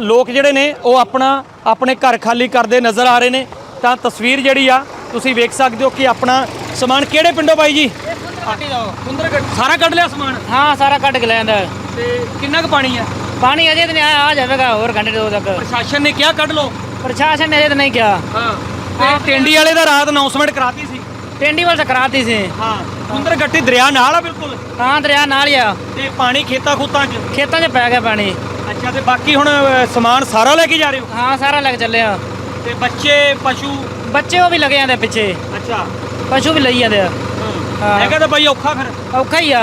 ਲੋਕ ਜਿਹੜੇ ਨੇ ਉਹ ਆਪਣਾ ਆਪਣੇ ਘਰ ਖਾਲੀ ਕਰਦੇ ਨਜ਼ਰ ਆ ਰਹੇ ਨੇ। ਤਾਂ ਤਸਵੀਰ ਜਿਹੜੀ ਆ ਤੁਸੀਂ ਵੇਖ ਸਕਦੇ ਹੋ ਕਿ ਆਪਣਾ ਸਮਾਨ ਕਿਹੜੇ ਪਿੰਡੋਂ ਬਾਈ ਜੀ? ਸਾਰਾ ਕੱਢ ਲਿਆ ਸਮਾਨ? ਹਾਂ ਸਾਰਾ ਕੱਢ ਕੇ ਲੈ ਆਂਦਾ ਤੇ ਕਿੰਨਾ ਕੁ ਪਾਣੀ ਆ? ਪਾਣੀ ਅਜੇ ਤਾਂ ਆ ਜਾਵੇਗਾ ਹੋਰ ਘੰਟੇ ਦੋ ਤੱਕ। ਪ੍ਰਸ਼ਾਸਨ ਨੇ ਕਿਹਾ ਕੱਢ ਲਓ? ਪ੍ਰਸ਼ਾਸਨ ਨੇ ਅਜੇ ਤਾਂ ਨਹੀਂ ਕਿਹਾ। ਹਾਂ। ਤੇ ਟਿੰਡੀ ਵਾਲੇ ਦਾ ਰਾਤ ਅਨਾਉਂਸਮੈਂਟ ਕਰਾਤੀ ਸੀ? ਪਿੰਡੀ ਵੱਲ ਤਾਂ ਕਰਾਤੀ ਸੀ। ਹਾਂ। ਕੁੰਦਰ ਗੱਟੀ ਦਰਿਆ ਨਾਲ ਆ ਬਿਲਕੁਲ? ਹਾਂ ਦਰਿਆ ਨਾਲ ਹੀ ਆ। ਤੇ ਪਾਣੀ ਖੇਤਾਂ ਖੂਤਾਂ 'ਚ? ਖੇਤਾਂ 'ਚ ਪੈ ਗਿਆ ਪਾਣੀ। ਅੱਛਾ ਤੇ ਬਾਕੀ ਹੁਣ ਅ, ਸਮਾਨ ਸਾਰਾ ਲੈ ਕੇ ਜਾ ਰਹੇ ਹੋ? ਹਾਂ ਸਾਰਾ ਲੱਗ ਚੱਲੇ ਆ ਤੇ ਬੱਚੇ ਪਸ਼ੂ? ਬੱਚੇ ਉਹ ਵੀ ਲੱਗੇ ਜਾਂਦੇ ਪਿੱਛੇ। ਅੱਛਾ। ਪਸ਼ੂ ਵੀ ਲਈ ਜਾਂਦੇ ਆ। ਹਾਂ। ਹੈਗਾ ਤਾਂ ਬਾਈ ਔਖਾ ਫਿਰ। ਔਖਾ ਹੀ ਆ।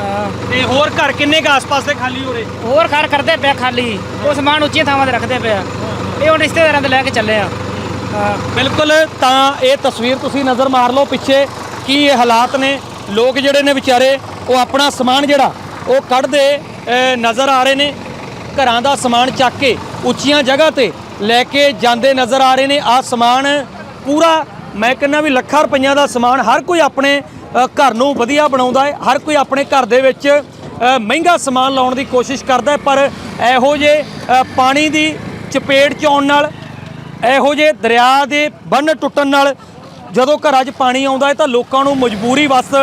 ਹਾਂ। ਤੇ ਹੋਰ ਘਰ ਕਿੰਨੇ ਕ ਆਸ-ਪਾਸ ਦੇ ਖਾਲੀ ਹੋ ਰਹੇ ਹੋਰ ਘਰ ਕਰਦੇ ਪਿਆ ਖਾਲੀ। ਉਹ ਸਮਾਨ ਉੱਚੀਆਂ ਥਾਵਾਂ ਤੇ ਰੱਖਦੇ ਪਿਆ। ਇਹ ਹੁਣ ਰਿਸ਼ਤੇਦਾਰਾਂ ਦੇ ਲੈ ਕੇ ਚੱਲੇ ਆ। ਹਾਂ। ਬਿਲਕੁਲ ਤਾਂ ਇਹ ਤਸਵੀਰ ਤੁਸੀਂ ਨਜ਼ਰ ਮਾਰ ਲਓ ਪਿੱਛੇ ਕੀ ਇਹ ਹਾਲਾਤ ਨੇ। ਲੋਕ ਜਿਹੜੇ ਨੇ ਵਿਚਾਰੇ ਉਹ ਆਪਣਾ ਸਮਾਨ ਜਿਹੜਾ ਉਹ ਕੱਢਦੇ ਅ, ਨਜ਼ਰ ਆ ਰਹੇ ਨੇ। ਘਰਾਂ ਦਾ ਸਮਾਨ ਚੱਕ ਕੇ ਉੱਚੀਆਂ ਜਗ੍ਹਾ ਤੇ ਲੈ ਕੇ ਜਾਂਦੇ ਨਜ਼ਰ ਆ ਰਹੇ ਨੇ। ਆ ਸਮਾਨ ਪੂਰਾ, ਮੈਂ ਕਹਿੰਦਾ ਵੀ ਲੱਖਾਂ ਰੁਪਈਆਂ ਦਾ ਸਮਾਨ ਹਰ ਕੋਈ ਆਪਣੇ ਘਰ ਨੂੰ ਵਧੀਆ ਬਣਾਉਂਦਾ ਹੈ। ਹਰ ਕੋਈ ਆਪਣੇ ਘਰ ਦੇ ਵਿੱਚ ਮਹਿੰਗਾ ਸਮਾਨ ਲਾਉਣ ਦੀ ਕੋਸ਼ਿਸ਼ ਕਰਦਾ ਹੈ। ਪਰ ਇਹੋ ਜੇ ਪਾਣੀ ਦੀ ਚਪੇਟ ਚ ਆਉਣ ਨਾਲ, ਇਹੋ ਜਿਹੇ ਦਰਿਆ ਦੇ ਬੰਨ ਟੁੱਟਣ ਨਾਲ ਜਦੋਂ ਘਰਾਂ 'ਚ ਪਾਣੀ ਆਉਂਦਾ ਹੈ ਤਾਂ ਲੋਕਾਂ ਨੂੰ ਮਜਬੂਰੀ ਵਸ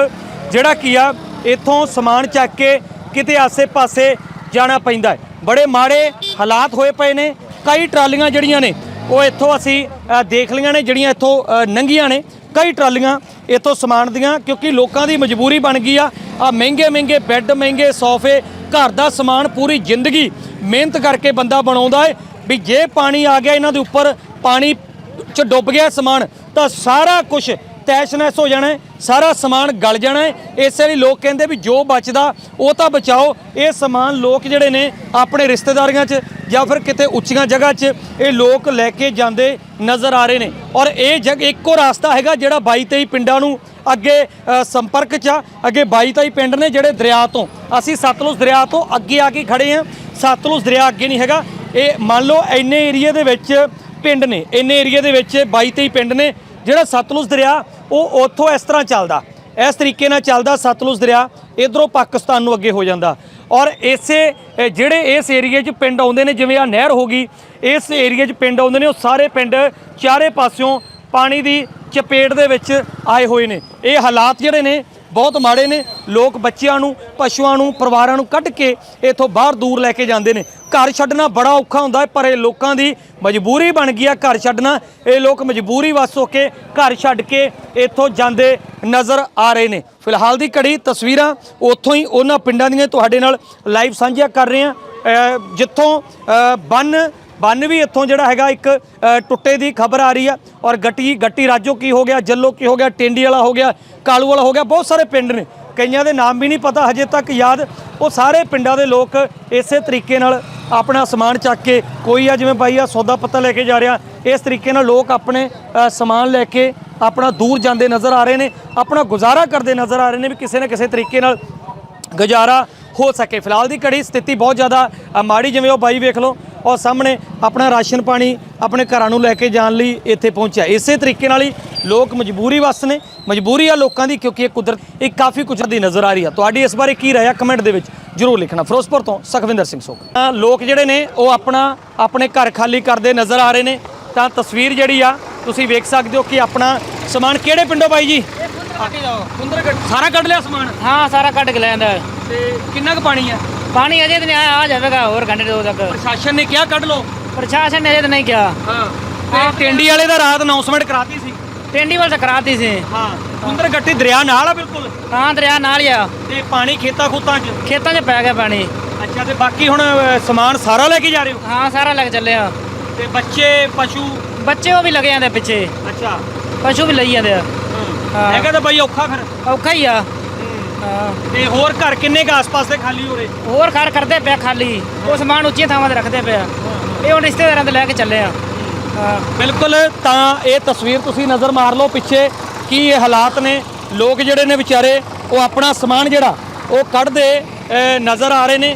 ਜਿਹੜਾ ਕੀ ਆ, ਇੱਥੋਂ ਸਮਾਨ ਚੱਕ ਕੇ ਕਿਤੇ ਆਸੇ-ਪਾਸੇ ਜਾਣਾ ਪੈਂਦਾ ਹੈ। ਬੜੇ ਮਾੜੇ ਹਾਲਾਤ ਹੋਏ ਪਏ ਨੇ, ਕਈ ਟਰਾਲੀਆਂ ਜਿਹੜੀਆਂ ਨੇ, ਉਹ ਇੱਥੋਂ ਅਸੀਂ ਦੇਖ ਲਈਆਂ ਨੇ, ਜਿਹੜੀਆਂ ਇੱਥੋਂ ਨੰਗੀਆਂ ਨੇ। ਕਈ ਟਰਾਲੀਆਂ ਇੱਥੋਂ ਸਮਾਨ ਦੀਆਂ, ਕਿਉਂਕਿ ਲੋਕਾਂ ਦੀ ਮਜਬੂਰੀ ਬਣ ਗਈ ਆ। ਆ ਮਹਿੰਗੇ ਮਹਿੰਗੇ ਬੈੱਡ, ਮਹਿੰਗੇ ਸੋਫੇ, ਘਰ ਦਾ ਸਮਾਨ ਪੂਰੀ ਜ਼ਿੰਦਗੀ ਮਿਹਨਤ ਕਰਕੇ ਬੰਦਾ ਬਣਾਉਂਦਾ ਹੈ। ਵੀ ਜੇ ਪਾਣੀ ਆ ਗਿਆ, ਇਹਨਾਂ ਦੇ ਉੱਪਰ ਪਾਣੀ ਚ ਡੁੱਬ ਗਿਆ ਸਮਾਨ, ਤਾਂ ਸਾਰਾ ਕੁਝ ਤੈਸ਼-ਨੈਸ ਹੋ ਜਾਣਾ ਸਾਰਾ ਸਮਾਨ ਗਲ ਜਾਣਾ ਹੈ। ਇਸੇ ਲਈ ਲੋਕ ਕਹਿੰਦੇ ਵੀ ਜੋ ਬਚਦਾ, ਉਹ ਤਾਂ ਬਚਾਓ। ਇਹ ਸਮਾਨ ਲੋਕ ਜਿਹੜੇ ਨੇ ਆਪਣੇ ਰਿਸ਼ਤੇਦਾਰੀਆਂ 'ਚ ਜਾਂ ਫਿਰ ਕਿਤੇ ਉੱਚੀਆਂ ਜਗ੍ਹਾ 'ਚ ਇਹ ਲੋਕ ਲੈ ਕੇ ਜਾਂਦੇ ਨਜ਼ਰ ਆ ਰਹੇ ਨੇ। ਔਰ ਇਹ ਜਗ ਇੱਕੋ ਰਸਤਾ ਹੈਗਾ ਜਿਹੜਾ 22 23 ਪਿੰਡਾਂ ਨੂੰ ਅੱਗੇ ਸੰਪਰਕ 'ਚ ਆ। ਅੱਗੇ 22 23 ਪਿੰਡ ਨੇ ਜਿਹੜੇ ਦਰਿਆ ਤੋਂ। ਅਸੀਂ ਸਤਲੁਜ ਦਰਿਆ ਤੋਂ ਅੱਗੇ ਆ ਕੇ ਖੜੇ ਆ ਸਤਲੁਜ ਦਰਿਆ ਅੱਗੇ ਨਹੀਂ ਹੈਗਾ। ਇਹ ਮੰਨ ਲਓ ਇੰਨੇ ਏਰੀਏ ਦੇ ਵਿੱਚ ਪਿੰਡ ਨੇ। ਇੰਨੇ ਏਰੀਏ ਦੇ ਵਿੱਚ 22 23 ਪਿੰਡ ਨੇ। ਜਿਹੜਾ ਸਤਲੁਜ ਦਰਿਆ ਉਹ ਉੱਥੋਂ ਇਸ ਤਰ੍ਹਾਂ ਚੱਲਦਾ। ਇਸ ਤਰੀਕੇ ਨਾਲ ਚੱਲਦਾ ਸਤਲੁਜ ਦਰਿਆ, ਇਧਰੋਂ ਪਾਕਿਸਤਾਨ ਨੂੰ ਅੱਗੇ ਹੋ ਜਾਂਦਾ। ਔਰ ਇਸੇ ਜਿਹੜੇ ਇਸ ਏਰੀਏ 'ਚ ਪਿੰਡ ਆਉਂਦੇ ਨੇ, ਜਿਵੇਂ ਆ ਨਹਿਰ ਹੋ ਗਈ, ਇਸ ਏਰੀਏ 'ਚ ਪਿੰਡ ਆਉਂਦੇ ਨੇ, ਉਹ ਸਾਰੇ ਪਿੰਡ ਚਾਰੇ ਪਾਸਿਓਂ ਪਾਣੀ ਦੀ ਚਪੇਟ ਦੇ ਵਿੱਚ ਆਏ ਹੋਏ ਨੇ। ਇਹ ਹਾਲਾਤ ਜਿਹੜੇ ਨੇ ਬਹੁਤ ਮਾੜੇ ਨੇ। ਲੋਕ ਬੱਚਿਆਂ ਨੂੰ, ਪਸ਼ੂਆਂ ਨੂੰ, ਪਰਿਵਾਰਾਂ ਨੂੰ ਕੱਢ ਕੇ ਇੱਥੋਂ ਬਾਹਰ ਦੂਰ ਲੈ ਕੇ ਜਾਂਦੇ ਨੇ। ਘਰ ਛੱਡਣਾ ਬੜਾ ਔਖਾ ਹੁੰਦਾ ਹੈ, ਪਰ ਇਹ ਲੋਕਾਂ ਦੀ ਮਜਬੂਰੀ ਬਣ ਗਈ ਆ ਘਰ ਛੱਡਣਾ। ਇਹ ਲੋਕ ਮਜਬੂਰੀ ਵਸ ਹੋ ਕੇ ਘਰ ਛੱਡ ਕੇ ਇੱਥੋਂ ਜਾਂਦੇ ਨਜ਼ਰ ਆ ਰਹੇ ਨੇ। ਫਿਲਹਾਲ ਦੀ ਘੜੀ ਤਸਵੀਰਾਂ ਉੱਥੋਂ ਹੀ ਉਹਨਾਂ ਪਿੰਡਾਂ ਦੀਆਂ ਤੁਹਾਡੇ ਨਾਲ ਲਾਈਵ ਸਾਂਝੀਆਂ ਕਰ ਰਹੇ ਹਾਂ। ਜਿੱਥੋਂ ਬੰਨ ਬੰਨ ਵੀ ਇੱਥੋਂ ਜਿਹੜਾ ਹੈਗਾ ਇੱਕ ਟੁੱਟੇ ਦੀ ਖਬਰ ਆ ਰਹੀ ਆ। ਔਰ ਗੱਟੀ ਗੱਟੀ ਰਾਜੋ ਕੀ ਹੋ ਗਿਆ, ਜੱਲੋ ਕੀ ਹੋ ਗਿਆ, ਟਿੰਡੀ ਵਾਲਾ ਹੋ ਗਿਆ, ਕਾਲੂ ਵਾਲਾ ਹੋ ਗਿਆ, ਬਹੁਤ ਸਾਰੇ ਪਿੰਡ ਨੇ। ਕਈਆਂ ਦੇ ਨਾਮ ਵੀ ਨਹੀਂ ਪਤਾ, ਹਜੇ ਤੱਕ ਯਾਦ। ਉਹ ਸਾਰੇ ਪਿੰਡਾਂ ਦੇ ਲੋਕ ਇਸੇ ਤਰੀਕੇ ਨਾਲ ਆਪਣਾ ਸਮਾਨ ਚੱਕ ਕੇ, ਕੋਈ ਆ ਜਿਵੇਂ ਬਾਈ ਆ ਸੌਦਾ ਪੱਤਾ ਲੈ ਕੇ ਜਾ ਰਿਹਾ, ਇਸ ਤਰੀਕੇ ਨਾਲ ਲੋਕ ਆਪਣੇ ਸਮਾਨ ਲੈ ਕੇ ਆਪਣਾ ਦੂਰ ਜਾਂਦੇ ਨਜ਼ਰ ਆ ਰਹੇ ਨੇ, ਆਪਣਾ ਗੁਜ਼ਾਰਾ ਕਰਦੇ ਨਜ਼ਰ ਆ ਰਹੇ ਨੇ ਵੀ ਕਿਸੇ ਨਾ ਕਿਸੇ ਤਰੀਕੇ ਨਾਲ ਗੁਜ਼ਾਰਾ ਹੋ ਸਕੇ। ਫਿਲਹਾਲ ਦੀ ਘੜੀ ਸਥਿਤੀ ਬਹੁਤ ਜ਼ਿਆਦਾ ਮਾੜੀ ਜਿਵੇਂ ਉਹ ਬਾਈ ਵੇਖ ਲਓ ਔਰ ਸਾਹਮਣੇ ਆਪਣਾ ਰਾਸ਼ਨ ਪਾਣੀ ਆਪਣੇ ਘਰਾਂ ਨੂੰ ਲੈ ਕੇ ਜਾਣ ਲਈ ਇੱਥੇ ਪਹੁੰਚਿਆ। ਇਸੇ ਤਰੀਕੇ ਨਾਲ ਹੀ ਲੋਕ ਮਜਬੂਰੀ ਵਸ ਨੇ। ਮਜਬੂਰੀ ਆ ਲੋਕਾਂ ਦੀ ਕਿਉਂਕਿ ਇਹ ਕੁਦਰਤ ਇੱਕ ਕਾਫੀ ਕੁਦਰਤ ਦੀ ਨਜ਼ਰ ਆ ਰਹੀ ਆ। ਤੁਹਾਡੀ ਇਸ ਬਾਰੇ ਕੀ ਰਾਏ ਆ? ਕਮੈਂਟ ਦੇ ਵਿੱਚ ਜਰੂਰ ਲਿਖਣਾ। ਫਿਰੋਜ਼ਪੁਰ ਤੋਂ ਸੁਖਵਿੰਦਰ ਸਿੰਘ ਤਾਂ ਲੋਕ ਜਿਹੜੇ ਨੇ ਉਹ ਆਪਣਾ ਆਪਣੇ ਘਰ ਖਾਲੀ ਕਰਦੇ ਨਜ਼ਰ ਆ ਰਹੇ ਨੇ। ਤਾਂ ਤਸਵੀਰ ਜਿਹੜੀ ਆ ਤੁਸੀਂ ਵੇਖ ਸਕਦੇ ਹੋ ਕਿ ਆਪਣਾ ਸਮਾਨ ਕਿਹੜੇ ਪਿੰਡੋਂ ਬਾਈ ਜੀ? ਸਾਰਾ ਕੱਢ ਲਿਆ ਸਮਾਨ? ਹਾਂ ਸਾਰਾ ਕੱਢ ਕੇ ਲੈ ਆਂਦਾ। ਤੇ ਕਿੰਨਾ ਕੁ ਪਾਣੀ ਆ? ਪਾਣੀ ਅਜੇ ਤਾਂ ਨਹੀਂ ਆਇਆ ਆ ਜਾਵੇਗਾ ਹੋਰ ਘੰਟੇ ਦੋ ਤੱਕ। ਪ੍ਰਸ਼ਾਸਨ ਨੇ ਕਿਹਾ ਕੱਢ ਲਓ। ਪ੍ਰਸ਼ਾਸਨ ਨੇ ਅਜੇ ਤਾਂ ਨਹੀਂ ਕਿਹਾ। ਹਾਂ ਤੇ ਟਿੰਡੀ ਵਾਲੇ ਦਾ ਰਾਤ ਅਨਾਉਂਸਮੈਂਟ ਕਰਾਤੀ ਸੀ। ਵੱਲ ਤਾਂ ਕਰਾਤੀ ਸੀ। ਹਾਂ ਕੁੰਦਰ ਗੱਟੀ ਦਰਿਆ ਨਾਲ ਆ ਬਿਲਕੁਲ। ਹਾਂ ਦਰਿਆ ਨਾਲ ਹੀ ਆ। ਤੇ ਪਾਣੀ ਖੇਤਾਂ ਖੂਤਾਂ 'ਚ? ਖੇਤਾਂ 'ਚ ਪੈ ਗਿਆ ਪਾਣੀ। ਅੱਛਾ ਤੇ ਬਾਕੀ ਹੁਣ ਅ, ਸਮਾਨ ਸਾਰਾ ਲੈ ਕੇ ਜਾ ਰਹੇ ਹੋ? ਹਾਂ ਸਾਰਾ ਲੱਗ ਚੱਲੇ ਆ। ਤੇ ਬੱਚੇ ਪਸ਼ੂ? ਬੱਚੇ ਉਹ ਵੀ ਲੱਗੇ ਜਾਂਦੇ ਪਿੱਛੇ। ਅੱਛਾ। ਪਸ਼ੂ ਵੀ ਲਈ ਜਾਂਦੇ ਆ। ਹਾਂ। ਹੈਗਾ ਤਾਂ ਬਾਈ ਔਖਾ ਫਿਰ। ਔਖਾ ਹੀ ਆ। ਹਾਂ ਤੇ ਹੋਰ ਘਰ ਕਿੰਨੇ ਕ ਆਸ-ਪਾਸ ਦੇ ਖਾਲੀ ਹੋ ਰਹੇ ਹੋਰ ਘਰ ਕਰਦੇ ਪਿਆ ਖਾਲੀ। ਉਹ ਸਮਾਨ ਉੱਚੀਆਂ ਥਾਵਾਂ ਤੇ ਰੱਖਦੇ ਪਿਆ। ਇਹ ਹੁਣ ਰਿਸ਼ਤੇਦਾਰਾਂ ਦੇ ਲੈ ਕੇ ਚੱਲੇ ਆ। ਬਿਲਕੁਲ ਤਾਂ ਇਹ ਤਸਵੀਰ ਤੁਸੀਂ ਨਜ਼ਰ ਮਾਰ ਲਓ ਪਿੱਛੇ ਕੀ ਇਹ ਹਾਲਾਤ ਨੇ। ਲੋਕ ਜਿਹੜੇ ਨੇ ਵਿਚਾਰੇ ਉਹ ਆਪਣਾ ਸਮਾਨ ਜਿਹੜਾ ਉਹ ਕੱਢਦੇ ਨਜ਼ਰ ਆ ਰਹੇ ਨੇ।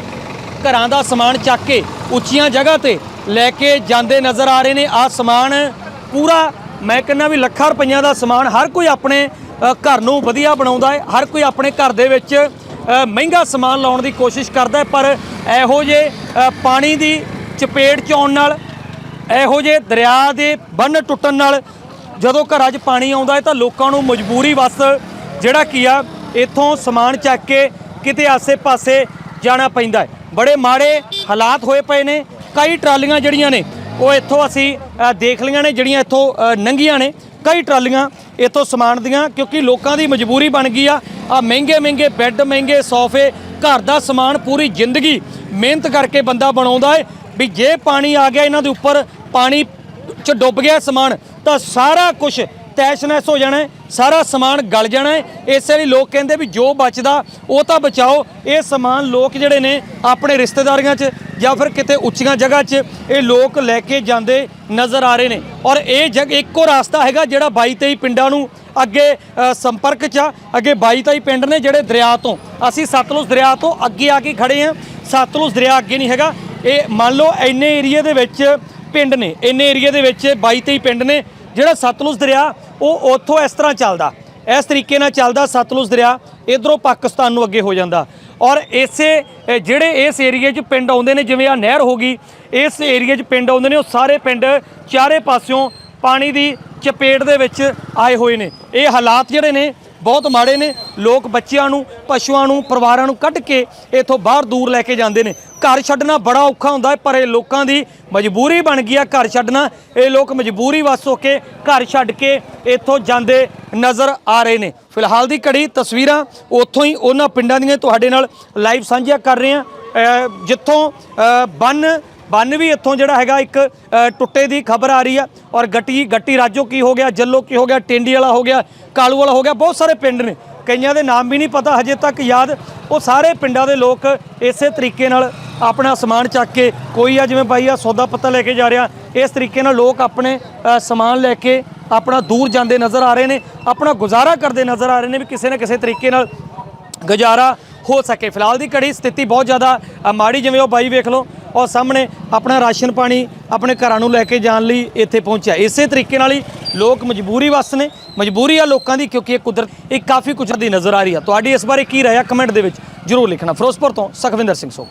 ਘਰਾਂ ਦਾ ਸਮਾਨ ਚੱਕ ਕੇ ਉੱਚੀਆਂ ਜਗ੍ਹਾ ਤੇ ਲੈ ਕੇ ਜਾਂਦੇ ਨਜ਼ਰ ਆ ਰਹੇ ਨੇ। ਆ ਸਮਾਨ ਪੂਰਾ ਮੈਂ ਕਹਿੰਦਾ ਵੀ ਲੱਖਾਂ ਰੁਪਈਆਂ ਦਾ ਸਮਾਨ ਹਰ ਕੋਈ ਆਪਣੇ ਘਰ ਨੂੰ ਵਧੀਆ ਬਣਾਉਂਦਾ ਹੈ। ਹਰ ਕੋਈ ਆਪਣੇ ਘਰ ਦੇ ਵਿੱਚ ਮਹਿੰਗਾ ਸਮਾਨ ਲਾਉਣ ਦੀ ਕੋਸ਼ਿਸ਼ ਕਰਦਾ ਪਰ ਇਹੋ ਜੇ ਪਾਣੀ ਦੀ ਚਪੇੜ ਚ ਆਉਣ ਨਾਲ, ਇਹੋ ਜਿਹੇ ਦਰਿਆ ਦੇ ਬੰਨ ਟੁੱਟਣ ਨਾਲ ਜਦੋਂ ਘਰਾਂ 'ਚ ਪਾਣੀ ਆਉਂਦਾ ਹੈ ਤਾਂ ਲੋਕਾਂ ਨੂੰ ਮਜਬੂਰੀ ਵਸ ਜਿਹੜਾ ਕੀ ਆ, ਇੱਥੋਂ ਸਮਾਨ ਚੱਕ ਕੇ ਕਿਤੇ ਆਸੇ-ਪਾਸੇ ਜਾਣਾ ਪੈਂਦਾ ਹੈ। ਬੜੇ ਮਾੜੇ ਹਾਲਾਤ ਹੋਏ ਪਏ ਨੇ। ਕਈ ਟਰਾਲੀਆਂ ਜਿਹੜੀਆਂ ਨੇ ਉਹ ਇੱਥੋਂ ਅਸੀਂ ਦੇਖ ਲਈਆਂ ਨੇ, ਜਿਹੜੀਆਂ ਇੱਥੋਂ ਨੰਗੀਆਂ ਨੇ। ਕਈ ਟਰਾਲੀਆਂ ਇੱਥੋਂ ਸਮਾਨ ਦੀਆਂ, ਕਿਉਂਕਿ ਲੋਕਾਂ ਦੀ ਮਜਬੂਰੀ ਬਣ ਗਈ ਆ। ਆ ਮਹਿੰਗੇ ਮਹਿੰਗੇ ਬੈੱਡ, ਮਹਿੰਗੇ ਸੋਫੇ, ਘਰ ਦਾ ਸਮਾਨ ਪੂਰੀ ਜ਼ਿੰਦਗੀ ਮਿਹਨਤ ਕਰਕੇ ਬੰਦਾ ਬਣਾਉਂਦਾ ਹੈ ਵੀ ਜੇ ਪਾਣੀ ਆ ਗਿਆ, ਇਹਨਾਂ ਦੇ ਉੱਪਰ ਪਾਣੀ ਚ ਡੁੱਬ ਗਿਆ ਸਮਾਨ, ਤਾਂ ਸਾਰਾ ਕੁਝ ਤੈਸ਼-ਨੈਸ਼ ਹੋ ਜਾਣਾ ਸਾਰਾ ਸਮਾਨ ਗਲ ਜਾਣਾ ਹੈ। ਇਸੇ ਲਈ ਲੋਕ ਕਹਿੰਦੇ ਵੀ ਜੋ ਬਚਦਾ, ਉਹ ਤਾਂ ਬਚਾਓ। ਇਹ ਸਮਾਨ ਲੋਕ ਜਿਹੜੇ ਨੇ, ਆਪਣੇ ਰਿਸ਼ਤੇਦਾਰੀਆਂ 'ਚ ਜਾਂ ਫਿਰ ਕਿਤੇ ਉੱਚੀਆਂ ਜਗ੍ਹਾ 'ਚ, ਇਹ ਲੋਕ ਲੈ ਕੇ ਜਾਂਦੇ ਨਜ਼ਰ ਆ ਰਹੇ ਨੇ। ਔਰ ਇਹ ਜਗ, ਇੱਕੋ ਰਸਤਾ ਹੈਗਾ ਜਿਹੜਾ 22 23 ਪਿੰਡਾਂ ਨੂੰ ਅੱਗੇ ਸੰਪਰਕ 'ਚ ਆ। ਅੱਗੇ 22 23 ਪਿੰਡ ਨੇ ਜਿਹੜੇ ਦਰਿਆ ਤੋਂ। ਅਸੀਂ ਸਤਲੁਜ ਦਰਿਆ ਤੋਂ ਅੱਗੇ ਆ ਕੇ ਖੜੇ ਆ ਸਤਲੁਜ ਦਰਿਆ ਅੱਗੇ ਨਹੀਂ ਹੈਗਾ। ਇਹ ਮੰਨ ਲਓ ਇੰਨੇ ਏਰੀਏ ਦੇ ਵਿੱਚ ਪਿੰਡ ਨੇ। ਇੰਨੇ ਏਰੀਏ ਦੇ ਵਿੱਚ 22 23 ਪਿੰਡ ਨੇ। ਜਿਹੜਾ ਸਤਲੁਜ ਦਰਿਆ, ਉਹ ਉੱਥੋਂ ਇਸ ਤਰ੍ਹਾਂ ਚੱਲਦਾ। ਇਸ ਤਰੀਕੇ ਨਾਲ ਚੱਲਦਾ ਸਤਲੁਜ ਦਰਿਆ, ਇਧਰੋਂ ਪਾਕਿਸਤਾਨ ਨੂੰ ਅੱਗੇ ਹੋ ਜਾਂਦਾ। ਔਰ ਇਸੇ ਜਿਹੜੇ ਇਸ ਏਰੀਏ 'ਚ ਪਿੰਡ ਆਉਂਦੇ ਨੇ, ਜਿਵੇਂ ਆ ਨਹਿਰ ਹੋ ਗਈ, ਇਸ ਏਰੀਏ 'ਚ ਪਿੰਡ ਆਉਂਦੇ ਨੇ, ਉਹ ਸਾਰੇ ਪਿੰਡ ਚਾਰੇ ਪਾਸਿਓਂ ਪਾਣੀ ਦੀ ਚਪੇਟ ਦੇ ਵਿੱਚ ਆਏ ਹੋਏ ਨੇ। ਇਹ ਹਾਲਾਤ ਜਿਹੜੇ ਨੇ ਬਹੁਤ ਮਾੜੇ ਨੇ। ਲੋਕ ਬੱਚਿਆਂ ਨੂੰ, ਪਸ਼ੂਆਂ ਨੂੰ, ਪਰਿਵਾਰਾਂ ਨੂੰ ਕੱਢ ਕੇ ਇੱਥੋਂ ਬਾਹਰ ਦੂਰ ਲੈ ਕੇ ਜਾਂਦੇ ਨੇ। ਘਰ ਛੱਡਣਾ ਬੜਾ ਔਖਾ ਹੁੰਦਾ ਹੈ, ਪਰ ਇਹ ਲੋਕਾਂ ਦੀ ਮਜਬੂਰੀ ਬਣ ਗਈ ਆ ਘਰ ਛੱਡਣਾ। ਇਹ ਲੋਕ ਮਜਬੂਰੀ ਵਸ ਹੋ ਕੇ ਘਰ ਛੱਡ ਕੇ ਇੱਥੋਂ ਜਾਂਦੇ ਨਜ਼ਰ ਆ ਰਹੇ ਨੇ। ਫਿਲਹਾਲ ਦੀ ਘੜੀ ਤਸਵੀਰਾਂ ਉੱਥੋਂ ਹੀ ਉਹਨਾਂ ਪਿੰਡਾਂ ਦੀਆਂ ਤੁਹਾਡੇ ਨਾਲ ਲਾਈਵ ਸਾਂਝੀਆਂ ਕਰ ਰਹੇ ਹਾਂ। ਜਿੱਥੋਂ ਬੰਨ ਬੰਨ ਵੀ ਇੱਥੋਂ ਜਿਹੜਾ ਹੈਗਾ ਇੱਕ ਟੁੱਟੇ ਦੀ ਖਬਰ ਆ ਰਹੀ ਆ। ਔਰ ਗੱਟੀ ਗੱਟੀ ਰਾਜੋ ਕੀ ਹੋ ਗਿਆ, ਜੱਲੋ ਕੀ ਹੋ ਗਿਆ, ਟਿੰਡੀ ਵਾਲਾ ਹੋ ਗਿਆ, ਕਾਲੂ ਵਾਲਾ ਹੋ ਗਿਆ, ਬਹੁਤ ਸਾਰੇ ਪਿੰਡ ਨੇ। ਕਈਆਂ ਦੇ ਨਾਮ ਵੀ ਨਹੀਂ ਪਤਾ ਹਜੇ ਤੱਕ ਯਾਦ। ਉਹ ਸਾਰੇ ਪਿੰਡਾਂ ਦੇ ਲੋਕ ਇਸੇ ਤਰੀਕੇ ਨਾਲ ਆਪਣਾ ਸਮਾਨ ਚੱਕ ਕੇ ਕੋਈ ਆ, ਜਿਵੇਂ ਬਾਈ ਆ ਸੌਦਾ ਪੱਤਾ ਲੈ ਕੇ ਜਾ ਰਿਹਾ, ਇਸ ਤਰੀਕੇ ਨਾਲ ਲੋਕ ਆਪਣੇ ਸਮਾਨ ਲੈ ਕੇ ਆਪਣਾ ਦੂਰ ਜਾਂਦੇ ਨਜ਼ਰ ਆ ਰਹੇ ਨੇ, ਆਪਣਾ ਗੁਜ਼ਾਰਾ ਕਰਦੇ ਨਜ਼ਰ ਆ ਰਹੇ ਨੇ ਵੀ ਕਿਸੇ ਨਾ ਕਿਸੇ ਤਰੀਕੇ ਨਾਲ ਗੁਜ਼ਾਰਾ ਹੋ ਸਕੇ। ਫਿਲਹਾਲ ਦੀ ਘੜੀ ਸਥਿਤੀ ਬਹੁਤ ਜ਼ਿਆਦਾ ਮਾੜੀ ਜਿਵੇਂ ਉਹ ਬਾਈ ਵੇਖ ਲਓ ਔਰ ਸਾਹਮਣੇ ਆਪਣਾ ਰਾਸ਼ਨ ਪਾਣੀ ਆਪਣੇ ਘਰਾਂ ਨੂੰ ਲੈ ਕੇ ਜਾਣ ਲਈ ਇੱਥੇ ਪਹੁੰਚਿਆ। ਇਸੇ ਤਰੀਕੇ ਨਾਲ ਹੀ ਲੋਕ ਮਜਬੂਰੀ ਵਸ ਨੇ, ਮਜਬੂਰੀ ਆ ਲੋਕਾਂ ਦੀ ਕਿਉਂਕਿ ਇਹ ਕੁਦਰਤ, ਇਹ ਕਾਫੀ ਕੁਝ ਦੀ ਨਜ਼ਰ ਆ ਰਹੀ ਆ। ਤੁਹਾਡੀ ਇਸ ਬਾਰੇ ਕੀ ਰਾਏ ਆ ਕਮੈਂਟ ਦੇ ਵਿੱਚ ਜਰੂਰ ਲਿਖਣਾ। ਫਿਰੋਜ਼ਪੁਰ ਤੋਂ ਸੁਖਵਿੰਦਰ ਸਿੰਘ ਸੋਖ